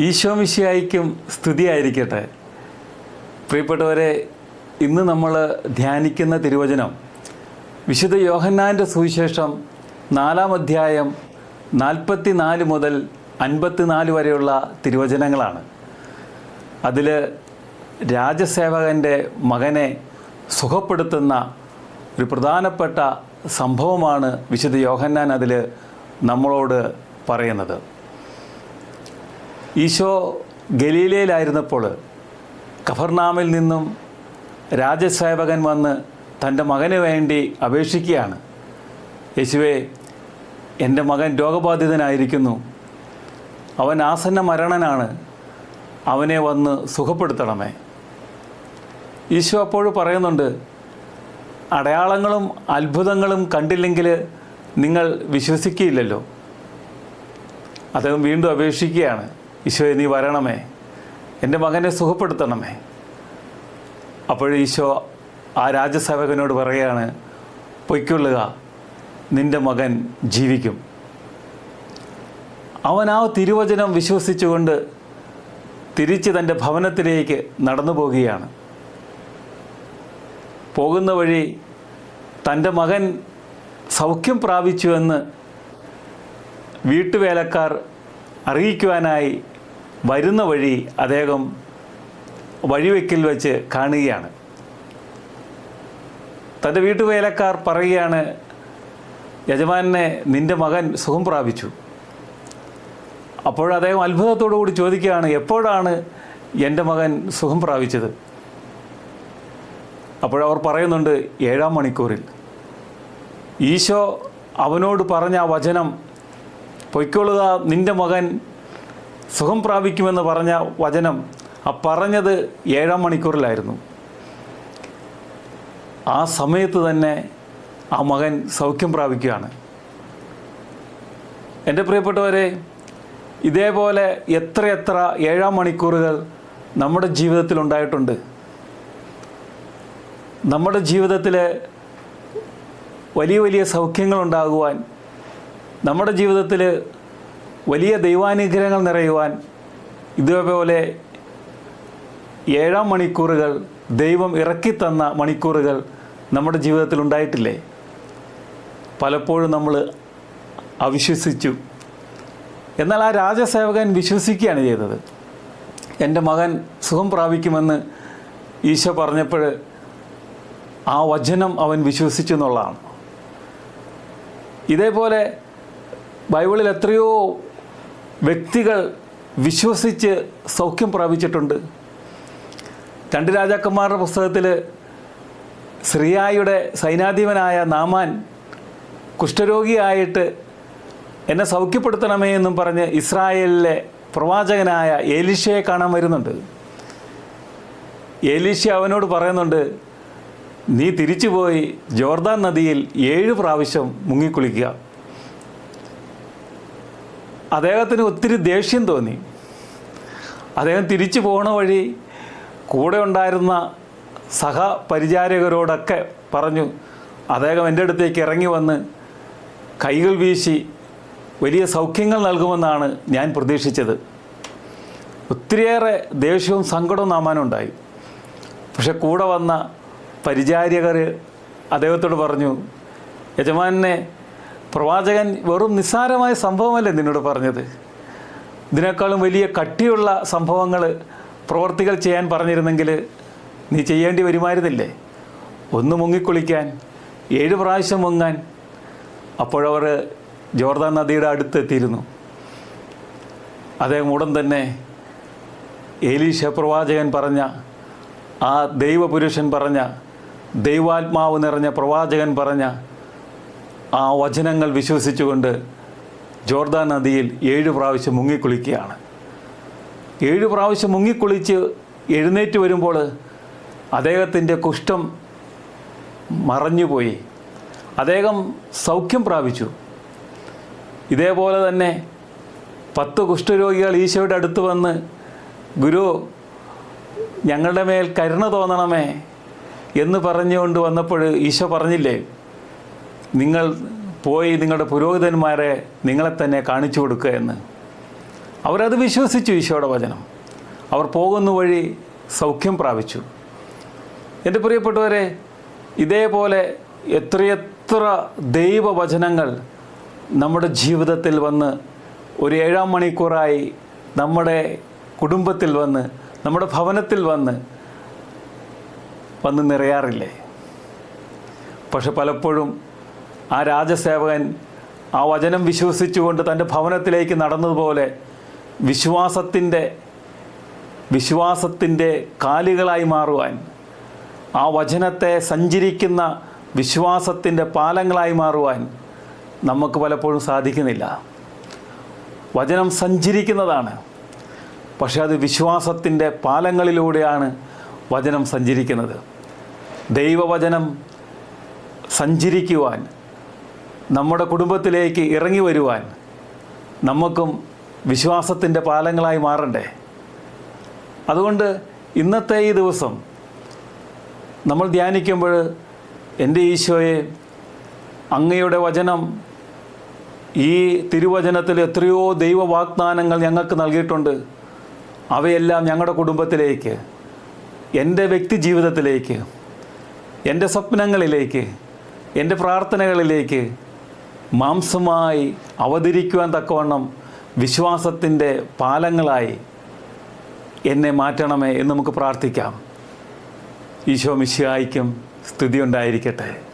ഈശോമിശിയായിക്കും സ്തുതിയായിരിക്കട്ടെ. പ്രിയപ്പെട്ടവരെ ഇന്ന് നമ്മൾ ധ്യാനിക്കുന്ന തിരുവചനം വിശുദ്ധ യോഹന്നാന്റെ സുവിശേഷം നാലാം അധ്യായം നാൽപ്പത്തി നാല് മുതൽ അൻപത്തിനാല് വരെയുള്ള തിരുവചനങ്ങളാണ്. അതിൽ രാജസേവകന്റെ മകനെ സുഖപ്പെടുത്തുന്ന ഒരു പ്രധാനപ്പെട്ട സംഭവമാണ് വിശുദ്ധ യോഹന്നാൻ അതിൽ നമ്മളോട് പറയുന്നത്. ഈശോ ഗലീലയിലായിരുന്നപ്പോൾ കഫർനാമിൽ നിന്നും രാജസേവകൻ വന്ന് തന്റെ മകന് വേണ്ടി അപേക്ഷിക്കുകയാണ്. യേശുവെ എന്റെ മകൻ രോഗബാധിതനായിരിക്കുന്നു. അവൻ ആസന്ന മരണനാണ്. അവനെ വന്ന് സുഖപ്പെടുത്തണമേ. ഈശോ അപ്പോൾ പറയുന്നുണ്ട് അടയാളങ്ങളും അത്ഭുതങ്ങളും കണ്ടില്ലെങ്കിൽ നിങ്ങൾ വിശ്വസിക്കില്ലല്ലോ അദ്ദേഹം വീണ്ടും അപേക്ഷിക്കുകയാണ്. ഈശോയെ നീ വരണമേ. എന്റെ മകനെ സുഖപ്പെടുത്തണമേ. അപ്പോൾ ഈശോ ആ രാജസേവകനോട് പറയുകയാണ് പൊയ്ക്കൊള്ളുക നിന്റെ മകൻ ജീവിക്കും. അവൻ ആ തിരുവചനം വിശ്വസിച്ചുകൊണ്ട് തിരിച്ച് തന്റെ ഭവനത്തിലേക്ക് നടന്നു പോകുകയാണ്. പോകുന്ന വഴി തന്റെ മകൻ സൗഖ്യം പ്രാപിച്ചുവെന്ന് വീട്ടുവേലക്കാർ അറിയിക്കുവാനായി വരുന്ന വഴി അദ്ദേഹം വഴിവെക്കിൽ വെച്ച് കാണുകയാണ്. തന്റെ വീട്ടുവേലക്കാർ പറയുകയാണ് യജമാനെ നിന്റെ മകൻ സുഖം പ്രാപിച്ചു. അപ്പോഴദ്ദേഹം അത്ഭുതത്തോടു കൂടി ചോദിക്കുകയാണ് എപ്പോഴാണ് എന്റെ മകൻ സുഖം പ്രാപിച്ചത്? അപ്പോഴവർ പറയുന്നുണ്ട് ഏഴാം മണിക്കൂറിൽ. ഈശോ അവനോട് പറഞ്ഞ ആ വചനം പൊയ്ക്കൊള്ളുക നിന്റെ മകൻ സുഖം പ്രാപിക്കുമെന്ന് പറഞ്ഞ വചനം ആ പറഞ്ഞത് ഏഴാം മണിക്കൂറിലായിരുന്നു. ആ സമയത്ത് തന്നെ ആ മകൻ സൗഖ്യം പ്രാപിക്കുകയാണ്. എന്റെ പ്രിയപ്പെട്ടവരെ ഇതേപോലെ എത്രയെത്ര ഏഴാം മണിക്കൂറുകൾ നമ്മുടെ ജീവിതത്തിൽ ഉണ്ടായിട്ടുണ്ട്. നമ്മുടെ ജീവിതത്തിൽ വലിയ വലിയ സൗഖ്യങ്ങൾ ഉണ്ടാകുവാൻ നമ്മുടെ ജീവിതത്തിൽ വലിയ ദൈവാനുഗ്രഹങ്ങൾ നിറയുവാൻ ഇതേപോലെ ഏഴാം മണിക്കൂറുകൾ ദൈവം ഇറക്കിത്തന്ന മണിക്കൂറുകൾ നമ്മുടെ ജീവിതത്തിൽ ഉണ്ടായിട്ടില്ലേ? പലപ്പോഴും നമ്മൾ അവിശ്വസിച്ചു. എന്നാൽ ആ രാജസേവകൻ വിശ്വസിക്കുകയാണ് ചെയ്തത്. എന്റെ മകൻ സുഖം പ്രാപിക്കുമെന്ന് ഈശോ പറഞ്ഞപ്പോൾ ആ വചനം അവൻ വിശ്വസിച്ചു എന്നുള്ളതാണ്. ഇതേപോലെ ബൈബിളിൽ എത്രയോ വ്യക്തികൾ വിശ്വസിച്ച് സൗഖ്യം പ്രാപിച്ചിട്ടുണ്ട്. രണ്ട് രാജാക്കന്മാരുടെ പുസ്തകത്തിൽ ശ്രീയായുടെ സൈനാധിപനായ നാമാൻ കുഷ്ഠരോഗിയായിട്ട് എന്നെ സൗഖ്യപ്പെടുത്തണമേ എന്നും പറഞ്ഞ് ഇസ്രായേലിലെ പ്രവാചകനായ ഏലിഷയെ കാണാൻ വരുന്നുണ്ട്. ഏലിഷ അവനോട് പറയുന്നുണ്ട് നീ തിരിച്ചുപോയി ജോർദാൻ നദിയിൽ ഏഴ് പ്രാവശ്യം മുങ്ങിക്കുളിക്കുക. അദ്ദേഹത്തിന് ഒത്തിരി ദേഷ്യം തോന്നി. അദ്ദേഹം തിരിച്ചു പോണ വഴി കൂടെ ഉണ്ടായിരുന്ന സഹപരിചാരകരോടൊക്കെ പറഞ്ഞു അദ്ദേഹം എന്റെ അടുത്തേക്ക് ഇറങ്ങി വന്ന് കൈകൾ വീശി വലിയ സൗഖ്യങ്ങൾ നൽകുമെന്നാണ് ഞാൻ പ്രതീക്ഷിച്ചത്. ഒത്തിരിയേറെ ദേഷ്യവും സങ്കടവും നാമാനുണ്ടായി. പക്ഷെ കൂടെ വന്ന പരിചാരകർ അദ്ദേഹത്തോട് പറഞ്ഞു യജമാനെ പ്രവാചകൻ വെറും നിസ്സാരമായ സംഭവമല്ലേ നിന്നോട് പറഞ്ഞത്? ഇതിനേക്കാളും വലിയ കട്ടിയുള്ള സംഭവങ്ങൾ പ്രവർത്തികൾ ചെയ്യാൻ പറഞ്ഞിരുന്നെങ്കിൽ നീ ചെയ്യേണ്ടി വരുമായിരുന്നില്ലേ? ഒന്ന് മുങ്ങിക്കുളിക്കാൻ ഏഴ് പ്രാവശ്യം മുങ്ങാൻ. അപ്പോഴവർ ജോർദാൻ നദിയുടെ അടുത്തെത്തിയിരുന്നു. അദ്ദേഹം ഉടൻ തന്നെ ഏലീഷ പ്രവാചകൻ പറഞ്ഞ ആ ദൈവപുരുഷൻ പറഞ്ഞ ദൈവാത്മാവ് നിറഞ്ഞ പ്രവാചകൻ പറഞ്ഞ ആ വചനങ്ങൾ വിശ്വസിച്ചുകൊണ്ട് ജോർദാൻ നദിയിൽ ഏഴ് പ്രാവശ്യം മുങ്ങിക്കുളിക്കുകയാണ്. ഏഴ് പ്രാവശ്യം മുങ്ങിക്കുളിച്ച് എഴുന്നേറ്റ് വരുമ്പോൾ അദ്ദേഹത്തിന്റെ കുഷ്ഠം മറഞ്ഞുപോയി. അദ്ദേഹം സൗഖ്യം പ്രാപിച്ചു. ഇതേപോലെ തന്നെ പത്ത് കുഷ്ഠരോഗികൾ ഈശോയുടെ അടുത്ത് വന്ന് ഗുരു ഞങ്ങളുടെ മേൽ കരുണ തോന്നണമേ എന്ന് പറഞ്ഞുകൊണ്ട് വന്നപ്പോൾ ഈശോ പറഞ്ഞില്ലേ നിങ്ങൾ പോയി നിങ്ങളുടെ പുരോഹിതന്മാരെ നിങ്ങളെ തന്നെ കാണിച്ചു കൊടുക്കുക എന്ന്. അവരത് വിശ്വസിച്ചു ഈശോയുടെ വചനം. അവർ പോകുന്ന വഴി സൗഖ്യം പ്രാപിച്ചു. എന്റെ പ്രിയപ്പെട്ടവരെ ഇതേപോലെ എത്രയെത്ര ദൈവവചനങ്ങൾ നമ്മുടെ ജീവിതത്തിൽ വന്ന് ഒരു ഏഴാം മണിക്കൂറായി നമ്മുടെ കുടുംബത്തിൽ വന്ന് നമ്മുടെ ഭവനത്തിൽ വന്ന് വന്ന് നിറയാറില്ലേ? പക്ഷെ പലപ്പോഴും ആ രാജസേവകൻ ആ വചനം വിശ്വസിച്ചുകൊണ്ട് തന്റെ ഭവനത്തിലേക്ക് നടന്നതുപോലെ വിശ്വാസത്തിന്റെ വിശ്വാസത്തിന്റെ കാലുകളായി മാറുവാൻ ആ വചനത്തെ സഞ്ചരിക്കുന്ന വിശ്വാസത്തിന്റെ പാലങ്ങളായി മാറുവാൻ നമുക്ക് പലപ്പോഴും സാധിക്കുന്നില്ല. വചനം സഞ്ചരിക്കുന്നതാണ് പക്ഷേ അത് വിശ്വാസത്തിന്റെ പാലങ്ങളിലൂടെയാണ് വചനം സഞ്ചരിക്കുന്നത്. ദൈവവചനം സഞ്ചരിക്കുവാൻ നമ്മുടെ കുടുംബത്തിലേക്ക് ഇറങ്ങി വരുവാൻ നമുക്കും വിശ്വാസത്തിന്റെ പാലങ്ങളായി മാറണ്ടേ? അതുകൊണ്ട് ഇന്നത്തെ ഈ ദിവസം നമ്മൾ ധ്യാനിക്കുമ്പോൾ എന്റെ ഈശോയെ അങ്ങയുടെ വചനം ഈ തിരുവചനത്തിൽ എത്രയോ ദൈവവാഗ്ദാനങ്ങൾ ഞങ്ങൾക്ക് നൽകിയിട്ടുണ്ട്. അവയെല്ലാം ഞങ്ങളുടെ കുടുംബത്തിലേക്ക് എന്റെ വ്യക്തി ജീവിതത്തിലേക്ക് എന്റെ സ്വപ്നങ്ങളിലേക്ക് എന്റെ പ്രാർത്ഥനകളിലേക്ക് മാംസമായി അവതരിക്കുവാൻ തക്കവണ്ണം വിശ്വാസത്തിന്റെ പാലങ്ങളായി എന്നെ മാറ്റണമേ എന്ന് നമുക്ക് പ്രാർത്ഥിക്കാം. ഈശോ മിശിഹായിക്കും സ്തുതി ഉണ്ടായിരിക്കട്ടെ